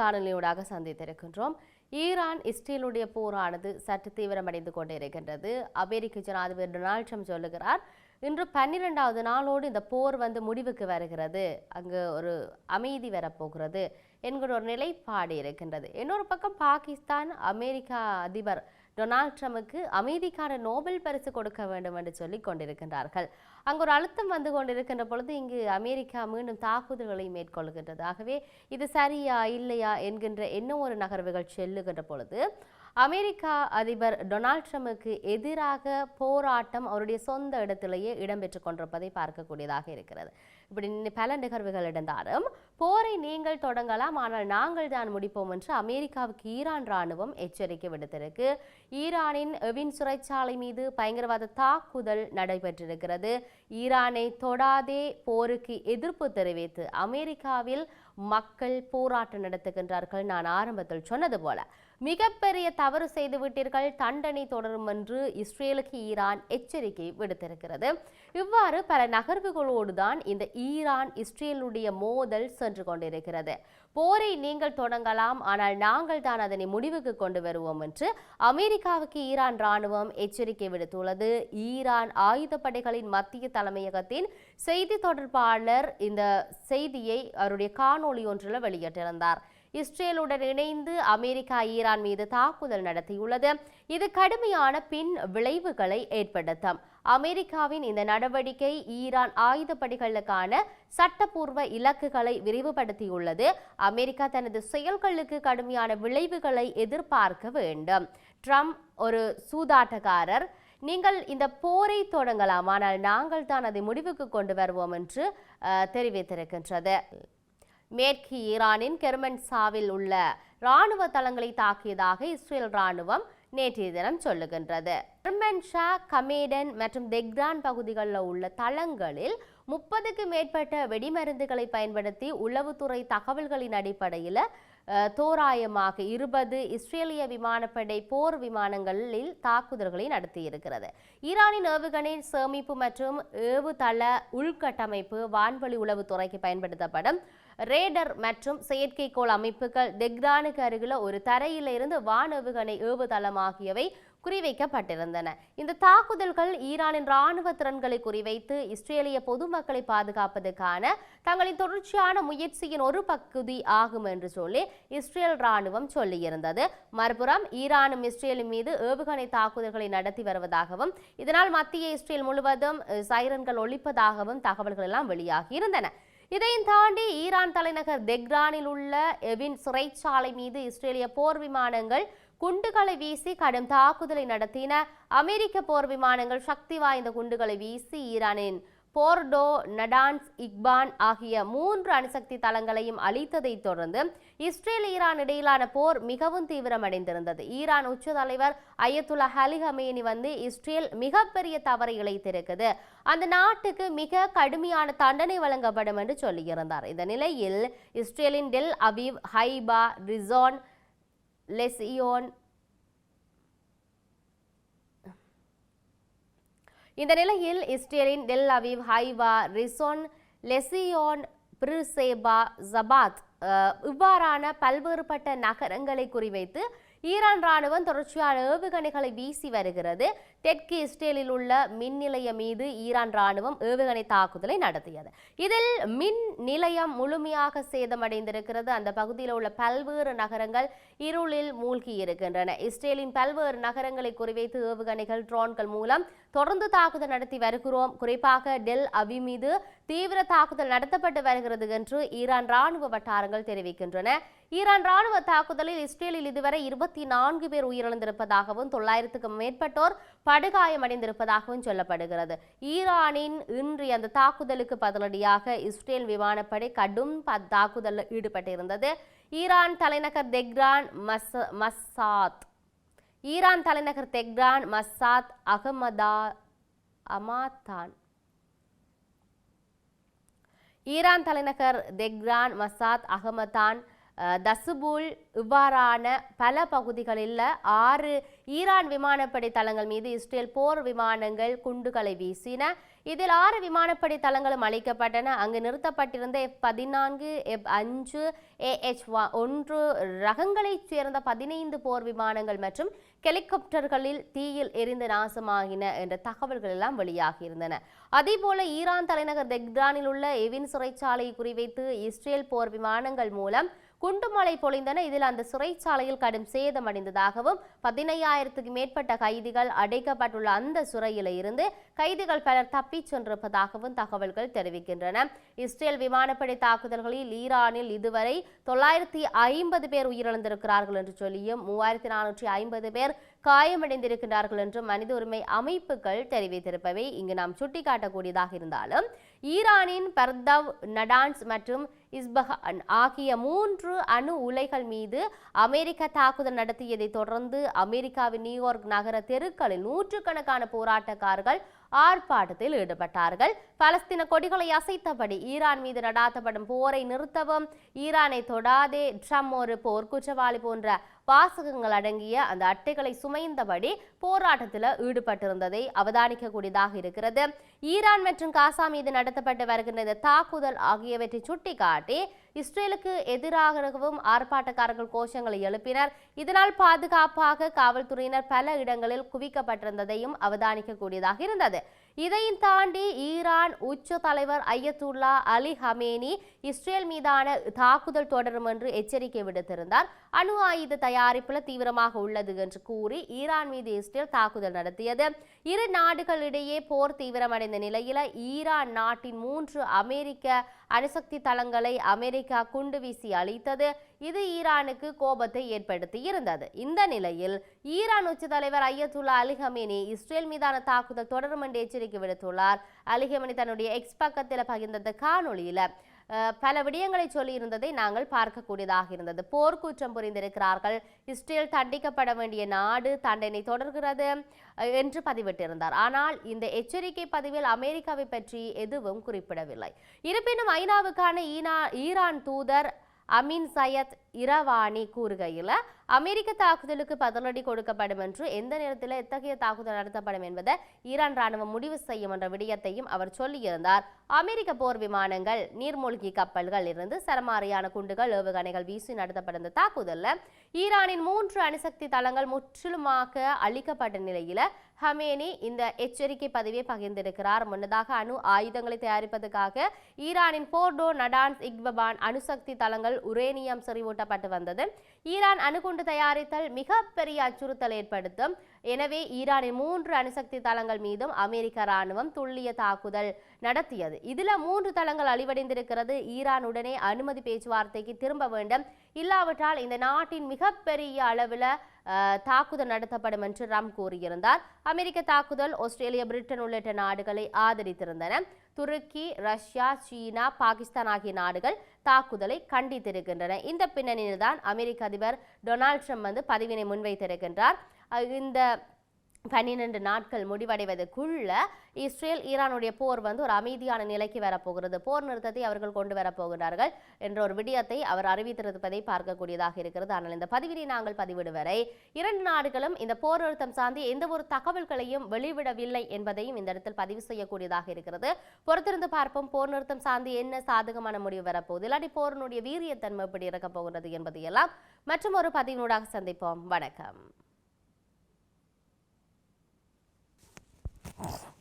காணொலியூடாக சந்தித்திருக்கின்றோம். Iran இஸ்ரேலுடைய போரானது சற்று தீவிரமடைந்து கொண்டிருக்கின்றது அமெரிக்க ஜனாதிபதி டொனால்ட் ட்ரம்ப் சொல்லுகிறார் இன்று பன்னிரெண்டாவது நாளோடு இந்த போர் வந்து முடிவுக்கு வருகிறது. அங்கு ஒரு அமைதி வரப்போகிறது. என்கிற ஒரு நிலைப்பாடு இருக்கின்றது. இன்னொரு பக்கம் பாகிஸ்தான் அமெரிக்கா அதிபர் டொனால்ட் ட்ரம்புக்கு அமைதிக்கான நோபல் பரிசு கொடுக்க வேண்டும் என்று சொல்லி கொண்டிருக்கின்றார்கள். அங்கு ஒரு அழுத்தம் வந்து கொண்டிருக்கின்ற பொழுது இங்கு அமெரிக்கா மீண்டும் தாக்குதல்களை மேற்கொள்கின்றது. ஆகவே இது சரியா இல்லையா என்கின்ற என்ன ஒரு நகர்வுகள் செல்லுகின்ற பொழுது அமெரிக்கா அதிபர் டொனால்ட் ட்ரம்புக்கு எதிராக போராட்டம் அவருடைய சொந்த இடத்திலேயே இடம்பெற்று கொண்டிருப்பதை பார்க்கக்கூடியதாக இருக்கிறது. இப்படி பல நிகழ்வுகள் இருந்தாலும் போரை நீங்கள் தொடங்கலாம் ஆனால் நாங்கள் தான் முடிப்போம் என்று அமெரிக்காவுக்கு ஈரான் ராணுவம் எச்சரிக்கை விடுத்திருக்கு. ஈரானின் எவின் சிறைச்சாலை மீது பயங்கரவாத தாக்குதல் நடைபெற்றிருக்கிறது. ஈரானை தொடாதே போருக்கு எதிர்ப்பு தெரிவித்து அமெரிக்காவில் மக்கள் போராட்டம் நடத்துகின்றார்கள். நான் ஆரம்பத்தில் சொன்னது போல மிகப்பெரிய தவறு செய்து விட்டீர்கள் தண்டனை தொடரும் என்று இஸ்ரேலுக்கு ஈரான் எச்சரிக்கை விடுத்திருக்கிறது. இவ்வாறு பல நகர்வுகளோடுதான் இந்த ஈரான் இஸ்ரேலுடைய மோதல் சென்று கொண்டிருக்கிறது. போரை நீங்கள் தொடங்கலாம் ஆனால் நாங்கள் தான் அதனை முடிவுக்கு கொண்டு வருவோம் என்று அமெரிக்காவுக்கு ஈரான் ராணுவம் எச்சரிக்கை விடுத்துள்ளது. ஈரான் ஆயுதப்படைகளின் மத்திய தலைமையகத்தின் செய்தி தொடர்பாளர் இந்த செய்தியை அவருடைய காணொளி ஒன்றில் வெளியிட்டிருந்தார். இஸ்ரேலுடன் இணைந்து அமெரிக்கா ஈரான் மீது தாக்குதல் நடத்தியுள்ளது. இது கடுமையான பின் விளைவுகளை ஏற்படுத்தும். அமெரிக்காவின் இந்த நடவடிக்கை ஈரான் ஆயுதப்படிகளுக்கான சட்டப்பூர்வ இலக்குகளை விரிவுபடுத்தியுள்ளது. அமெரிக்கா தனது செயல்களுக்கு கடுமையான விளைவுகளை எதிர்பார்க்க வேண்டும். ட்ரம்ப் ஒரு சூதாட்டக்காரர். நீங்கள் இந்த போரை தொடங்கலாம் ஆனால் நாங்கள் தான் அதை முடிவுக்கு கொண்டு வருவோம் என்று அஹ், தெரிவித்திருக்கின்றது. மேற்கு ஈரானின் கெர்மன்சாவில் உள்ள இராணுவ தளங்களை தாக்கியதாக இஸ்ரேல் இராணுவம் நேற்றைய தினம் சொல்லுகின்றது. கெர்மன்ஷா கமேடன் மற்றும் தெக்ரான் பகுதிகளில் உள்ள தளங்களில் முப்பதுக்கு மேற்பட்ட வெடிமருந்துகளை பயன்படுத்தி உளவுத்துறை தகவல்களின் அடிப்படையில் அஹ், தோராயமாக இருபது இஸ்ரேலிய விமானப்படை போர் விமானங்களில் தாக்குதல்களை நடத்தியிருக்கிறது. ஈரானின் ஏவுகணை சேமிப்பு மற்றும் ஏவுதள உள்கட்டமைப்பு வான்வழி உளவுத்துறைக்கு பயன்படுத்தப்படும் ரேடர் மற்றும் செயற்கைக்கோள் அமைப்புகள் தெக்ரானுக்கு அருகில் ஒரு தரையிலிருந்து வானவுகணை ஏவுதளம் ஆகியவை குறிவைக்கப்பட்டிருந்தன. இந்த தாக்குதல்கள் ஈரானின் ராணுவ திறன்களை குறிவைத்து இஸ்ரேலிய பொதுமக்களை பாதுகாப்பதற்கான தங்களின் தொடர்ச்சியான முயற்சியின் ஒரு பகுதி ஆகும் என்று சொல்லி இஸ்ரேல் ராணுவம் சொல்லியிருந்தது. மறுபுறம் ஈரானும் இஸ்ரேலும் மீது ஏவுகணை தாக்குதல்களை நடத்தி வருவதாகவும் இதனால் மத்திய இஸ்ரேல் முழுவதும் சைரன்கள் ஒழிப்பதாகவும் தகவல்கள் எல்லாம் வெளியாகி இருந்தன. இதையும் தாண்டி ஈரான் தலைநகர் தெக்ரானில் உள்ள எவின் சிறைச்சாலை மீது இஸ்ரேலிய போர் விமானங்கள் குண்டுகளை வீசி கடும் தாக்குதலை நடத்தின அமெரிக்க போர் விமானங்கள் சக்தி வாய்ந்த குண்டுகளை வீசி ஈரானின் போர்டோ நடான்ஸ் இக்பான் ஆகிய மூன்று அணுசக்தி தளங்களையும் அளித்ததைத் தொடர்ந்து இஸ்ரேல் ஈரான் இடையிலான போர் மிகவும் தீவிரமடைந்திருந்தது. ஈரான் உச்ச தலைவர் அயத்துல்லா அலி ஹமேனி வந்து இஸ்ரேல் மிகப்பெரிய தவறை இழைத்திருக்குது. அந்த நாட்டுக்கு மிக கடுமையான தண்டனை வழங்கப்படும் என்று சொல்லியிருந்தார். இந்த நிலையில் இஸ்ரேலின் Tel Aviv Haifa Rishon LeZion இந்த நிலையில் இஸ்ரேலின் டெல் அவிவ் ஹைவா ரிசோன் லெசியோன் பிரிசேபா ஜபாத் இவ்வாறான பல்வேறுபட்ட நகரங்களை குறிவைத்து ஈரான் ராணுவம் தொடர்ச்சியான ஏவுகணைகளை வீசி வருகிறது. தெற்கு இஸ்ரேலில் உள்ள மின் நிலையம் மீது ஈரான் ராணுவம் ஏவுகணை தாக்குதலை நடத்தியது. இதில் மின் நிலையம் முழுமையாக சேதமடைந்திருக்கிறது. அந்த பகுதியில் உள்ள பல்வேறு நகரங்கள் இருளில் மூழ்கி இருக்கின்றன. இஸ்ரேலின் பல்வேறு நகரங்களை குறிவைத்து ஏவுகணைகள் ட்ரோன்கள் மூலம் தொடர்ந்து தாக்குதல் நடத்தி வருகிறோம். குறிப்பாக டெல் அவி மீது தீவிர தாக்குதல் நடத்தப்பட்டு வருகிறது என்று ஈரான் ராணுவ வட்டாரங்கள் தெரிவிக்கின்றன. ஈரான் ராணுவ தாக்குதலில் இஸ்ரேலில் இதுவரை இருபத்தி நான்கு பேர் உயிரிழந்திருப்பதாகவும் தொள்ளாயிரத்துக்கும் மேற்பட்டோர் படுகாயமடைந்திருப்பதாகவும் சொல்லப்படுகிறது. ஈரானின் இன்றைய அந்த தாக்குதலுக்கு பதிலடியாக இஸ்ரேல் விமானப்படை கடும் தாக்குதலில் ஈடுபட்டிருந்தது. ஈரான் தலைநகர் தெக்ரான் மஸ் மஸ்ஸாத். ஈரான் தலைநகர் தெஹ்ரான் மசாத் அகமதா அமாத்தான். ஈரான் தலைநகர் தெஹ்ரான் மசாத் அகமதான் தசுபுல் இவ்வாறான பல பகுதிகளில் ஆறு ஈரான் விமானப்படை தளங்கள் மீது இஸ்ரேல் போர் விமானங்கள் குண்டுகளை வீசின. இதில் ஆறு விமானப்படை தளங்களும் அளிக்கப்பட்டன அங்கு நிறுத்தப்பட்டிருந்த எஃப் பதினான்கு எஃப் அஞ்சு ஏஎச் ஒன்று ரகங்களைச் சேர்ந்த பதினைந்து போர் விமானங்கள் மற்றும் ஹெலிகாப்டர்களில் தீயில் எரிந்து நாசமாகின என்ற தகவல்கள் எல்லாம் வெளியாகியிருந்தன. அதேபோல ஈரான் தலைநகர் தெக்ரானில் உள்ள எவின் சிறைச்சாலையை குறிவைத்து இஸ்ரேல் போர் விமானங்கள் மூலம் குண்டுமழை பொழிந்தன. இதில் அந்த சிறைச்சாலையில் கடும் சேதமடைந்ததாகவும் பதினையாயிரத்துக்கு மேற்பட்ட கைதிகள் அடைக்கப்பட்டுள்ள அந்த சிறையில் இருந்து கைதிகள் பலர் தப்பிச் சென்றிருப்பதாகவும் தகவல்கள் தெரிவிக்கின்றன. இஸ்ரேல் விமானப்படை தாக்குதல்களில் ஈரானில் இதுவரை தொள்ளாயிரத்தி ஐம்பது பேர் உயிரிழந்திருக்கிறார்கள் என்று சொல்லியும் மூவாயிரத்தி நானூற்றி ஐம்பது பேர் காயமடைந்திருக்கிறார்கள் என்றும் மனித உரிமை அமைப்புகள் தெரிவித்திருப்பவை. இங்கு நாம் சுட்டிக்காட்டக்கூடியதாக இருந்தாலும் ஈரானின் பர்தவ் நடான்ஸ் மற்றும் இஸ்பஹான் ஆகிய மூன்று அணு உலைகள் மீது அமெரிக்கா தாக்குதல் நடத்தியதை தொடர்ந்து அமெரிக்காவின் நியூயார்க் நகர தெருக்களில் நூற்றுக்கணக்கான போராட்டக்காரர்கள் ஆர்ப்பாட்டத்தில் ஈடுபட்டார்கள். பலஸ்தீன கொடிகளை அசைத்தபடி ஈரான் மீது நடாத்தப்படும் போரை நிறுத்தவும் ஈரானை தொடாதே ட்ரம் ஒரு போர் குற்றவாளி போன்ற வாசகங்கள் அடங்கிய அந்த அட்டைகளை சுமைந்தபடி போராட்டத்தில் ஈடுபட்டிருந்ததை அவதானிக்கக்கூடியதாக இருக்கிறது. ஈரான் மற்றும் காசா மீது நடத்தப்பட்டு வருகின்ற இந்த தாக்குதல் ஆகியவற்றை சுட்டிக்காட்டி இஸ்ரேலுக்கு எதிராகவும் ஆர்ப்பாட்டக்காரர்கள் கோஷங்களை எழுப்பினர். இதனால் பாதுகாப்பாக காவல்துறையினர் பல இடங்களில் குவிக்கப்பட்டிருந்ததையும் அவதானிக்கக்கூடியதாக இருந்தது. இதையும் தாண்டி ஈரான் உச்ச தலைவர் ஐயத்துல்லா அலி ஹமேனி இஸ்ரேல் மீதான தாக்குதல் தொடரும் என்று எச்சரிக்கை விடுத்திருந்தார். அணு ஆயுத தயாரிப்பில் தீவிரமாக உள்ளது என்று கூறி ஈரான் மீது இஸ்ரேல் தாக்குதல் நடத்தியது. இரு நாடுகளிடையே போர் தீவிரமடைந்த நிலையில் ஈரான் நாட்டின் மூன்று அமெரிக்க அணுசக்தி தளங்களை அமெரிக்கா குண்டு வீசி அழித்தது. இது ஈரானுக்கு கோபத்தை ஏற்படுத்தி இருந்தது. இந்த நிலையில் ஈரான் உச்ச தலைவர் ஐயத்துல்லா அலிஹமேனி இஸ்ரேல் மீதான தாக்குதல் தொடரும் என்று எச்சரிக்கை விடுத்துள்ளார். அலி தன்னுடைய எக்ஸ் பக்கத்தில் பகிர்ந்த காணொளியில பல விடயங்களை சொல்லியிருந்ததை நாங்கள் பார்க்கக்கூடியதாக இருந்தது. போர்க்குற்றம் புரிந்திருக்கிறார்கள். இஸ்ரேல் தண்டிக்கப்பட வேண்டிய நாடு தண்டனை தொடர்கிறது என்று பதிவிட்டிருந்தார். ஆனால் இந்த எச்சரிக்கை பதிவில் அமெரிக்காவை பற்றி எதுவும் குறிப்பிடவில்லை. இருப்பினும் ஐநாவுக்கான ஈனா ஈரான் தூதர் அமீன் சையத் இரவாணி கூறுகையில் அமெரிக்க தாக்குதலுக்கு பதிலடி கொடுக்கப்படும் என்று எந்த நேரத்தில் எத்தகைய தாக்குதல் நடத்தப்படும் என்பதை ஈரான் ராணுவம் முடிவு செய்யும் என்ற விடயத்தையும் அவர் சொல்லியிருந்தார். அமெரிக்க போர் விமானங்கள் நீர்மூழ்கி கப்பல்கள் இருந்து சரமாரியான குண்டுகள் ஏவுகணைகள் வீசி நடத்தப்பட்ட இந்த தாக்குதலில் ஈரானின் மூன்று அணுசக்தி தளங்கள் முற்றிலுமாக அழிக்கப்பட்ட நிலையில் ஹமேனி இந்த எச்சரிக்கை பதிவை பகிர்ந்திருக்கிறார். முன்னதாக அணு ஆயுதங்களை தயாரிப்பதற்காக ஈரானின் போர்டோ நடான்ஸ் இக்பபான் அணுசக்தி தளங்கள் உரேனியம் செறிவூட்டப்பட்டு வந்தது. ஈரான் அணுகுண்டு தயாரித்தல் மிகப்பெரிய அச்சுறுத்தல் ஏற்படுத்தும். எனவே ஈரானின் மூன்று அணுசக்தி தளங்கள் மீதும் அமெரிக்க ராணுவம் துல்லிய தாக்குதல் நடத்தியது. இதில் மூன்று தளங்கள் அழிவடைந்திருக்கிறது. ஈரான் உடனே அனுமதி பேச்சுவார்த்தைக்கு திரும்ப வேண்டும். இல்லாவிட்டால் இந்த நாட்டின் மிகப்பெரிய அளவில் தாக்குதல் நடத்தப்படும் என்று ரம் கூறியிருந்தார். அமெரிக்க தாக்குதல் ஆஸ்திரேலியா பிரிட்டன் உள்ளிட்ட நாடுகளை ஆதரித்திருந்தன. துருக்கி ரஷ்யா சீனா பாகிஸ்தான் ஆகிய நாடுகள் தாக்குதலை கண்டித்திருக்கின்றன. இந்த பின்னணியில்தான் அமெரிக்க அதிபர் டொனால்ட் ட்ரம்ப் வந்து பதிவினை முன்வைத்திருக்கின்றார். இந்த பன்னிரெண்டு நாட்கள் முடிவடைவதற்குள்ள இஸ்ரேல் ஈரானுடைய போர் வந்து ஒரு அமைதியான நிலைக்கு வரப்போகிறது. போர் நிறுத்தத்தை அவர்கள் கொண்டு வரப்போகிறார்கள் என்ற ஒரு விடயத்தை அவர் அறிவித்திருப்பதை பார்க்கக்கூடியதாக இருக்கிறது. ஆனால் இந்த பதிவினை நாங்கள் பதிவிடுவரை இரண்டு நாடுகளும் இந்த போர் நிறுத்தம் சார்ந்து எந்த ஒரு தகவல்களையும் வெளிவிடவில்லை என்பதையும் இந்த இடத்தில் பதிவு செய்யக்கூடியதாக இருக்கிறது. பொறுத்திருந்து பார்ப்போம். போர் நிறுத்தம் சார்ந்து என்ன சாதகமான முடிவு வரப்போகுது? இல்லாட்டி போரினுடைய வீரியத்தன்மை எப்படி இருக்கப் போகிறது என்பதையெல்லாம் மற்றும் ஒரு பதிவினூடாக சந்திப்போம். வணக்கம். Oh.